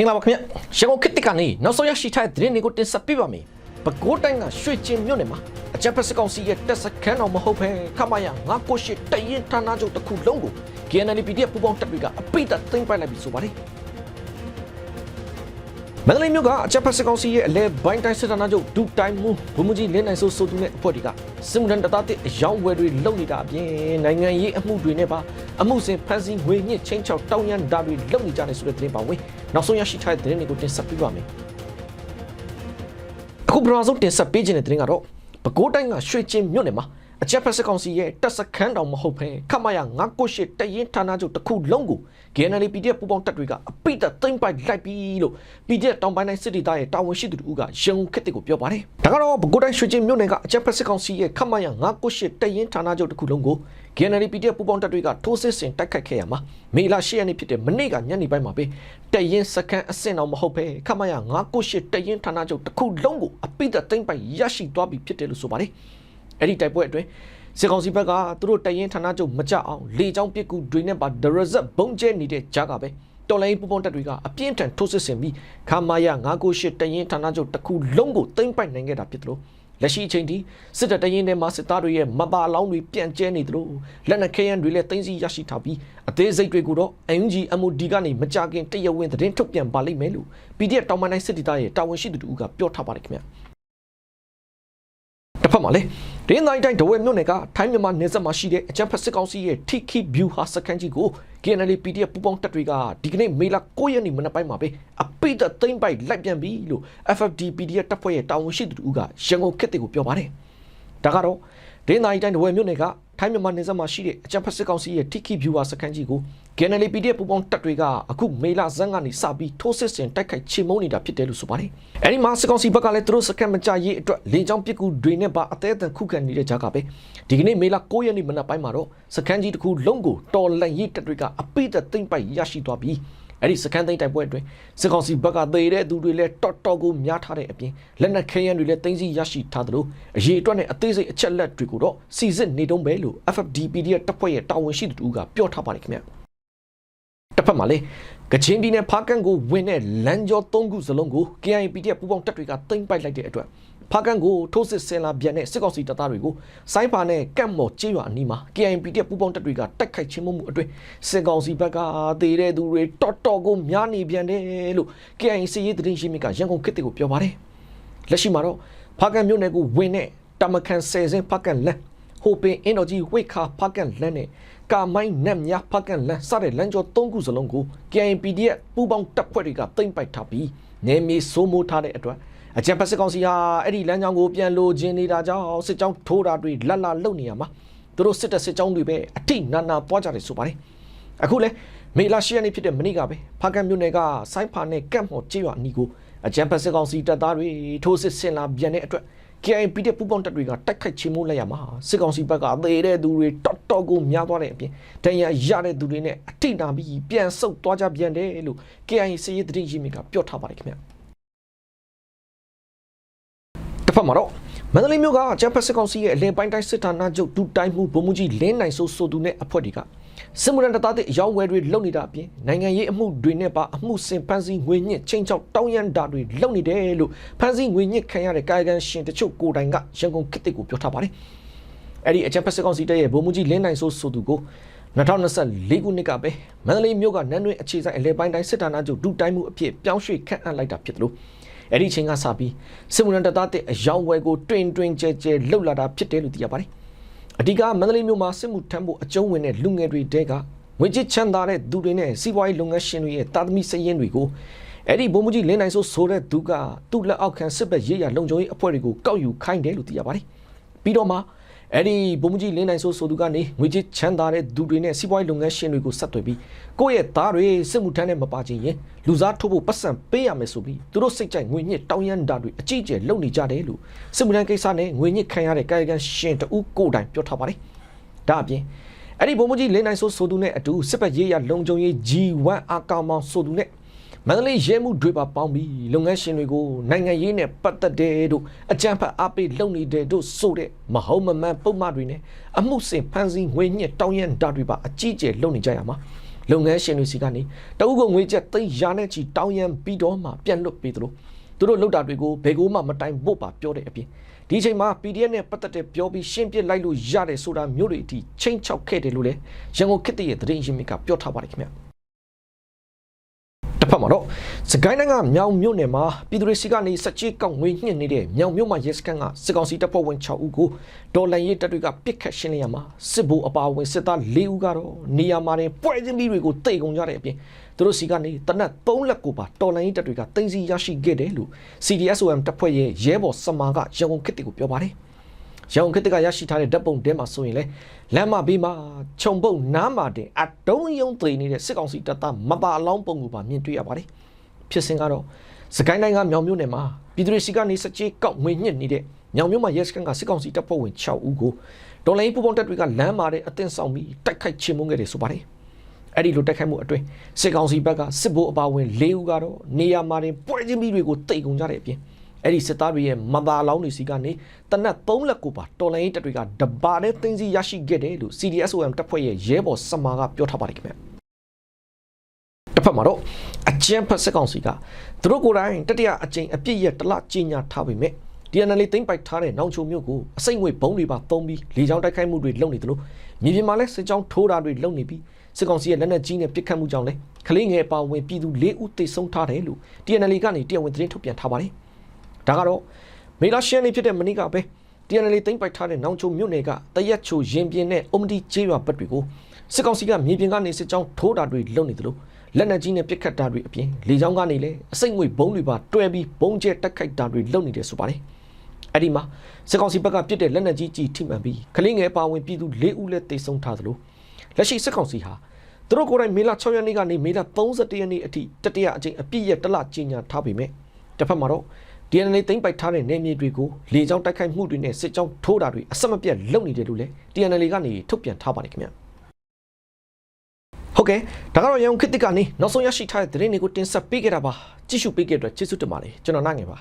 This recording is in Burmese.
မင်္ဂလာပါခင်ဗျရန်ကုန်ခေတ်တစ်ကနေနောက်ဆုံးရရှိထားတဲ့သတင်းတွေကိုတင်ဆက်ပေးပါမယ်ပဲခူးတိုင်းကရွှေကျင်မြို့နယ်မှာအကြံဖက်စကောင်စီရဲ့တက်စခန်းတော်မဟုတ်ဘဲခမရ998တရင်ဌာနချုပ်တစ်ခုလုံးကို KNL PDF ပူပေါင်းတပ်တွေကအပိတ်အသိမ်းပိုက်လိုက်ပြီဆိုပါတယ် မန္တလေးမြို့ကအချက်ဖက်စကောင်စီရဲ့အလဲဘိုင်းတိုင်းစစ်ဌာနချုပ်ဒုတိုင်းမှုဘုံမကြီးလင်းနိုင်ဆိုဆိုသူနဲ့အဖွဲ့တွေကစစ်မှုထမ်းတပ်သားတဲ့အယောင်ဝယ်တွေလုပ်နေတာအပြင်နိုင်ငံရေးအမှုတွေနဲ့ပါအမှုစဉ်ဖန်ဆီးငွေညစ်ချင်းချောက်တောင်းရန်ဓာတ်တွေလုပ်နေကြတယ်ဆိုတဲ့သတင်းပါဝင်နောက်ဆုံးရရှိထားတဲ့သတင်းတွေကိုတင်ဆက်ပေးပါမယ်အခုပထမဆုံးတင်ဆက်ပေးခြင်းတဲ့သတင်းကတော့ပဲခူးတိုင်းကရွှေကျင်မြို့နယ်မှာ အချက်ဖက်စကောင်စီရဲ့တပ်စခန်းတော်မဟုတ်ဘဲခမရ998တရင်ဌာနချုပ်တစ်ခုလုံးကို KNL PDF ပူပေါင်းတပ်တွေကအပိတ်အသိမ်းပိုက်လိုက်ပြီလို့ PDF တောင်ပိုင်းတိုင်းစစ်ဒေသရဲ့တာဝန်ရှိသူတို့ကရန်ကုန်ခေတ်ကိုပြောပါတယ်။ဒါကတော့ပဲခူးတိုင်းရွှေကျင်မြို့နယ်ကအချက်ဖက်စကောင်စီရဲ့ခမရ998တရင်ဌာနချုပ်တစ်ခုလုံးကို KNL PDF ပူပေါင်းတပ်တွေကထိုးစစ်ဆင်တိုက်ခိုက်ခဲ့ရမှာမေလ10ရက်နေ့ဖြစ်တဲ့မနေ့ကညနေပိုင်းမှာပဲတရင်စခန်းအဆင့်တော်မဟုတ်ဘဲခမရ998တရင်ဌာနချုပ်တစ်ခုလုံးကိုအပိတ်အသိမ်းပိုက်ရရှိသွားပြီဖြစ်တယ်လို့ဆိုပါတယ်။ အဲ့ဒီတိုက်ပွဲအတွင်းစစ်ကောင်စီဘက်ကသူတို့တရင်ဌာနချုပ်မကြအောင်လေကြောင်းပစ်ကူတွေနဲ့ပါဒရဇက်ဘုံကျဲနေတဲ့ကြားကပဲတော်လိုင်းပူပေါင်းတပ်တွေကအပြင်းထန်ထိုးစစ်ဆင်ပြီးခမာယ998တရင်ဌာနချုပ်တစ်ခုလုံးကိုသိမ်းပိုက်နိုင်ခဲ့တာဖြစ်တယ်လို့လက်ရှိအချိန်ထိစစ်တပ်တရင်ထဲမှာစစ်သားတွေရဲ့မပါလောင်းတွေပြန့်ကျဲနေသလိုလက်နက်ခဲယမ်းတွေလည်းသိမ်းဆည်းရရှိထားပြီးအသေးစိတ်တွေကိုတော့ UNG MOD ကနေမကြခင်တရဝင်းသတင်းထုတ်ပြန်ပါလိမ့်မယ်လို့ PDF တောင်မန်တိုင်းစစ်တီသားရဲ့တာဝန်ရှိသူတို့ကပြောထားပါတယ်ခင်ဗျာ တစ်ဖက်မှာလေဒင်းတိုင်းတိုင်းဒဝဲမြို့နယ်ကထိုင်းမြန်မာနယ်စပ်မှာရှိတဲ့အကြံဖက်စစ်ကောင်စီရဲ့ TK View ဟာစကန်ကြီးကို KNL PDF ပူပေါင်းတပ်တွေကဒီကနေ့မေလ9ရက်နေ့မနက်ပိုင်းမှာပဲအပိတ်အသိမ့်ပိုက်လိုက်ပြန်ပြီလို့ FFD PDF တပ်ဖွဲ့ရဲ့တာဝန်ရှိသူတို့ကရန်ကုန်ခေတ်တွေကိုပြောပါတယ်။ဒါကတော့ဒင်းတိုင်းတိုင်းဒဝဲမြို့နယ်က ထိုင်းမြန်မာနယ်စပ်မှာရှိတဲ့အကြံဖက်စစ်ကောင်စီရဲ့ TK View ဟာစကန်ကြီးကို KNL PDF ပူပေါင်းတပ်တွေကအခုမေလဇန်းကနေစပြီးထိုးစစ်ဆင်တိုက်ခိုက်ချေမှုန်းနေတာဖြစ်တယ်လို့ဆိုပါတယ်။အဲဒီမှာစစ်ကောင်စီဘက်ကလည်းသူတို့စကန်မကြရေးအတွက်လေကြောင်းပစ်ကူတွေနဲ့ပါအသေးအံခုခံနေတဲ့ကြားကပဲဒီကနေ့မေလ9ရက်နေ့မနက်ပိုင်းမှာတော့စကန်ကြီးတစ်ခုလုံးကိုတော်လန်ရေးတပ်တွေကအပိတ်အသိမ့်ပိုက်ရရှိသွားပြီး အဲ့ဒီစကန်သိန်းတိုက်ပွဲအတွင်းစစ်ကောင်စီဘက်ကသေတဲ့သူတွေလည်းတော်တော်ကိုများထားတဲ့အပြင်လက်နက်ခဲယမ်းတွေလည်းသိမ်းဆည်းရရှိထားသလိုအရေးအတွက်နဲ့အသေးစိတ်အချက်လက်တွေကိုတော့စီစစ်နေတုံးပဲလို့ FFDPD ရဲ့တပ်ဖွဲ့ရဲ့တာဝန်ရှိသူတို့ကပြောထားပါတယ်ခင်ဗျာတစ်ဖက်မှာလေကချင်ပြည်နယ်ဖားကန်ကိုဝင်တဲ့လမ်းကျော်၃ခုစလုံးကို KIPD ပူပေါင်းတပ်တွေကသိမ်းပိုက်လိုက်တဲ့အတွက် ဖားကန်ကိုထိုးစစ်ဆင်လာပြန်တဲ့စစ်ကောင်စီတပ်သားတွေကိုစိုင်းဖာနဲ့ကန့်မော်ကျေးရွာအနီးမှာ KIPD ပူပေါင်းတပ်တွေကတိုက်ခိုက်ချင်းမှုမှုအတွင်းစစ်ကောင်စီဘက်ကသေတဲ့သူတွေတော်တော်ကိုများနေပြန်တယ်လို့ KIA စီရေးသတင်းရှိမြစ်ကရန်ကုန်ခေတ်ကိုပြောပါတယ်လက်ရှိမှာတော့ဖားကန်မြို့နယ်ကိုဝင်တဲ့တမကန်ဆယ်စင်းဖားကန်လမ်းဟိုပင်အင်တော်ကြီးဝိတ်ခါဖားကန်လမ်းနဲ့ကာမိုင်းနက်မြဖားကန်လမ်းစတဲ့လမ်းကျော်၃ခုစလုံးကို KIPD ရဲ့ပူးပေါင်းတပ်ဖွဲ့တွေကသိမ်းပိုက်ထားပြီးနေမြေစိုးမိုးထားတဲ့အတွက် အကြံဖက်စစ်ကောင်စီဟာအဲ့ဒီလမ်းကြောင်းကိုပြန်လိုချင်နေတာကြောင့်စစ်ကြောင်းထိုးတာတွေလက်လာလုပ်နေရမှာသူတို့စစ်တပ်စစ်ကြောင်းတွေပဲအထိနာနာပွားကြတယ်ဆိုပါတယ်အခုလဲမေလာရှိရနေဖြစ်တဲ့မနေ့ကပဲဖားကန်မြို့နယ်ကစိုင်းဖာနဲ့ကန့်မော်ကျေးရွာအနီးကိုအကြံဖက်စစ်ကောင်စီတပ်သားတွေထိုးစစ်ဆင်လာပြန်တဲ့အတွက် KIP တဲ့ပူပေါင်းတပ်တွေကတိုက်ခိုက်ချေမှုလိုက်ရမှာစစ်ကောင်စီဘက်ကသေတဲ့သူတွေတော်တော်ကိုများသွားတဲ့အပြင်တန်ရရတဲ့သူတွေနဲ့အထိနာပြီးပြန်ဆုတ်သွားကြပြန်တယ်လို့ KIA စီရေးသတင်းရင်းမြစ်ကပြောထားပါတယ်ခင်ဗျ တစ်ဖက်မှာတော့မန္တလေးမြို့ကဂျပန်စစ်ကောင်စီရဲ့အလင်ပိုင်းတိုင်းစစ်ဌာနချုပ်ဒုတိုင်းမှုဗိုလ်မှူးကြီးလင်းနိုင်ဆိုဆိုသူနဲ့အဖွဲ့တွေကစစ်မှုရန်တပ်သားတဲ့အယောင်ဝယ်တွေလုပ်နေတာအပြင်နိုင်ငံရေးအမှုတွေနဲ့ပါအမှုစင်ဖန်စီငွေညစ်ချင်းချောက်တောင်းရန်တာတွေလုပ်နေတယ်လို့ဖန်စီငွေညစ်ခံရတဲ့ကာယကံရှင်တချို့ကိုယ်တိုင်ကရန်ကုန်ခေတ်တစ်ကိုပြောထားပါတယ်။အဲ့ဒီအကြံဖက်စစ်ကောင်စီတပ်ရဲ့ဗိုလ်မှူးကြီးလင်းနိုင်ဆိုဆိုသူကို2024ခုနှစ်ကပဲမန္တလေးမြို့ကနန်းတွင်အခြေဆိုင်အလဲပိုင်းတိုင်းစစ်ဌာနချုပ်ဒုတိုင်းမှုအဖြစ်ပြောင်းရွှေ့ခန့်အပ်လိုက်တာဖြစ်တယ်လို့ အဲ့ဒီအချိန်ကစပြီးစစ်မှုရန်တပ်သားတဲ့အယောင်ဝယ်ကိုတွင်တွင်ကြဲကြဲလှုပ်လာတာဖြစ်တယ်လို့သိရပါတယ်။အဓိကမန္တလေးမြို့မှာစစ်မှုထမ်းဖို့အကျုံးဝင်တဲ့လူငယ်တွေတဲကငွေချစ်ချမ်းသာတဲ့သူတွေနဲ့စီးပွားရေးလုပ်ငန်းရှင်တွေရဲ့တာသမီစရင်တွေကိုအဲ့ဒီဘုံမကြီးလင်းနိုင်ဆိုဆိုတဲ့သူကသူ့လက်အောက်ခံစစ်ဘက်ရေးရလုံခြုံရေးအဖွဲ့တွေကိုကောက်ယူခိုင်းတယ်လို့သိရပါတယ်။ပြီးတော့မှ အဲ့ဒီဘုံမကြီးလင်းနိုင်ဆိုဆိုသူကနေငွေချစ်ချမ်းသာတဲ့သူတွေနဲ့စီးပွားရေးလုပ်ငန်းရှင်တွေကိုဆက်သွယ်ပြီးကိုယ့်ရဲ့သားတွေစစ်မှုထမ်းနဲ့မပါချင်ရင်လူစားထိုးဖို့ပတ်စံပေးရမယ်ဆိုပြီးသူတို့စိတ်ကြိုက်ငွေညစ်တောင်းရမ်းတာတွေအကြီးအကျယ်လုပ်နေကြတယ်လို့စစ်မှုထမ်းကိစ္စနဲ့ငွေညစ်ခံရတဲ့ကာယကံရှင်တဦးကိုယ်တိုင်ပြောထားပါတယ်။ဒါအပြင်အဲ့ဒီဘုံမကြီးလင်းနိုင်ဆိုဆိုသူနဲ့အတူစစ်ပတ်ရေးရလုံခြုံရေး G1 အာကောင်မောင်ဆိုသူနဲ့ မန္တလေးရဲမှုတွေပါပေါင်းပြီးလုပ်ငန်းရှင်တွေကိုနိုင်ငံရေးနဲ့ပတ်သက်တဲ့တို့အကြံဖတ်အားပေးလုပ်နေတဲ့တို့ဆိုတဲ့မဟုတ်မမှန်ပုံမှန်တွေနဲ့အမှုစင်ဖန်ဆီးငွေညှက်တောင်းရန်ဓာတ်တွေပါအကြီးကျယ်လုပ်နေကြရမှာလုပ်ငန်းရှင်တွေစီကနေတအုပ်ကငွေကျပ်သိန်းရာနဲ့ချီတောင်းရန်ပြီးတော့မှပြန်လွတ်ပေးသလိုသူတို့လောက်တာတွေကိုဘယ်ကိုမှမတိုင်ဖို့ပါပြောတဲ့အပြင်ဒီအချိန်မှာ PDF နဲ့ပတ်သက်တဲ့ပြောပြီးရှင်းပြလိုက်လို့ရတယ်ဆိုတာမျိုးတွေအထိချိန်ချောက်ခဲ့တယ်လို့လည်းရန်ကုန်ခေတ်တရဲ့သတင်းရင်းမြစ်ကပြောထားပါတယ်ခင်ဗျာတစ်ဖက် မှာတော့စကိုင်းတိုင်းကမြောင်မြို့နယ်မှာပြည်သူတွေစီကနေစက်ကြီးကောက်ငွေညှစ်နေတဲ့မြောင်မြို့မှာရဲစခန်းကစစ်ကောင်စီတပ်ဖွဲ့ဝင်6ဦးကိုဒေါ်လန်ရေးတပ်တွေကပစ်ခတ်ရှင်းလင်းရမှာစစ်ဗိုလ်အပါအဝင်စစ်သား4ဦးကတော့နေရာမှာတင်ပွဲချင်းပြီးတွေကိုတိတ်ကုန်ကြတဲ့အပြင်သူတို့စီကနေတနက်3လက်ကိုပါတော်လန်ရေးတပ်တွေကတင်စီရရှိခဲ့တယ်လို့ CDSOM တပ်ဖွဲ့ရဲ့ရဲဘော်စမာကရန်ကုန်ခေတ်တီကိုပြောပါတယ် ရန်ကုန်ခေတ်တကရရှိထားတဲ့ဓာတ်ပုံတဲမှာဆိုရင်လေလမ်းမဘေးမှာခြုံပုတ်နားမှာတင်အတုံးယုံသိနေတဲ့စစ်ကောင်စီတပ်သားမပါအလောင်းပုံကိုပါမြင်တွေ့ရပါတယ်ဖြစ်စဉ်ကတော့စကိုင်းတိုင်းကမြောင်မြို့နယ်မှာပြည်သူတွေစီကနေစကြေးကောက်ငွေညစ်နေတဲ့မြောင်မြို့မှာရဲစခန်းကစစ်ကောင်စီတပ်ဖွဲ့ဝင်6ဦးကိုဒေါ်လာရေးပူပေါင်းတပ်တွေကလမ်းမှာတဲ့အတင်းဆောင်ပြီးတိုက်ခိုက်ချေမှုန်းခဲ့တယ်ဆိုပါတယ်အဲ့ဒီလိုတိုက်ခိုက်မှုအတွင်းစစ်ကောင်စီဘက်ကစစ်ဗိုလ်အပါအဝင်၄ဦးကတော့နေရာမှာတင်ပွဲချင်းပြီးတွေကိုတိတ်ကုန်ကြတဲ့အပြင် အဲ့ဒီစစ်သားတွေရဲ့မသာလောင်းတွေစီကနေတနက်3လက်ကိုပါတော်လိုင်းရေးတပ်တွေကတပါးနဲ့တင်းစီရရှိခဲ့တယ်လို့ CDSOM တပ်ဖွဲ့ရဲ့ရဲဘော်စမာကပြောထားပါတယ်ခင်ဗျတစ်ဖက်မှာတော့အကြမ်းဖက်စစ်ကောင်စီကသူတို့ကိုယ်တိုင်တတိယအကြိမ်အပြစ်ရဲ့တလကြီးညာထားပေမဲ့ DNL သိမ့်ပိုက်ထားတဲ့နောင်ချုံမြို့ကိုအစိမ့်ငွေဘုံတွေပါသုံးပြီးလေကြောင်းတိုက်ခိုက်မှုတွေလုပ်နေတယ်လို့မြေပြင်မှာလည်းစစ်ကြောင်းထိုးတာတွေလုပ်နေပြီးစစ်ကောင်စီရဲ့လက်နက်ကြီးနဲ့ပစ်ခတ်မှုကြောင့်လည်းကလေးငယ်အပါအဝင်ပြည်သူ၄ဦးသေဆုံးထားတယ်လို့ DNL ကနေတရားဝင်သတင်းထုတ်ပြန်ထားပါတယ်။ ဒါကတော့မေလာရှန်နေဖြစ်တဲ့မနေ့ကပဲ TNL သိမ့်ပိုက်ထားတဲ့နောင်ချုံမြို့နယ်ကတရက်ချိုရင်ပြင်းနဲ့အုံမတီကျေးရွာဘက်တွေကိုစစ်ကောင်စီကမြေပြင်ကနေစစ်ကြောင်းထိုးတာတွေလုပ်နေတယ်လို့လက်နက်ကြီးနဲ့ပစ်ခတ်တာတွေအပြင်လေကြောင်းကနေလည်းအစိမ့်ငွေဘုံတွေပါတွဲပြီးဘုံကျဲတက်ခိုက်တာတွေလုပ်နေတယ်ဆိုပါတယ်အဲ့ဒီမှာစစ်ကောင်စီဘက်ကပြစ်တဲ့လက်နက်ကြီးကြီးထိမှန်ပြီးကလေးငယ်ပါဝင်ပြည်သူ၄ဦးလည်းတေဆုံးထားသလိုလက်ရှိစစ်ကောင်စီဟာသူတို့ကိုယ်တိုင်မေလ6ရက်နေ့ကနေမေလ31ရက်နေ့အထိတတိယအကြိမ်အပြည့်ရဲ့တလကြီးညာထားပေမဲ့တစ်ဖက်မှာတော့ DNA သိမ့်ပိုက်ထားတဲ့နေမြေတွေကိုလေကြောင်းတိုက်ခိုက်မှုတွေနဲ့စစ်ကြောင်းထိုးတာတွေအဆက်မပြတ်လုပ်နေတယ်လို့လည်း TNL ကနေထုတ်ပြန်ထားပါတယ်ခင်ဗျာဟုတ်ကဲ့ဒါကတော့ရန်ကုန်ခေတ်သစ်ကနေနောက်ဆုံးရရှိထားတဲ့သတင်းတွေကိုတင်ဆက်ပေးခဲ့တာပါကြည့်ရှုပေးခဲ့တဲ့အတွက်ကျေးဇူးတင်ပါတယ်ကျွန်တော်နိုင်ငယ်ပါ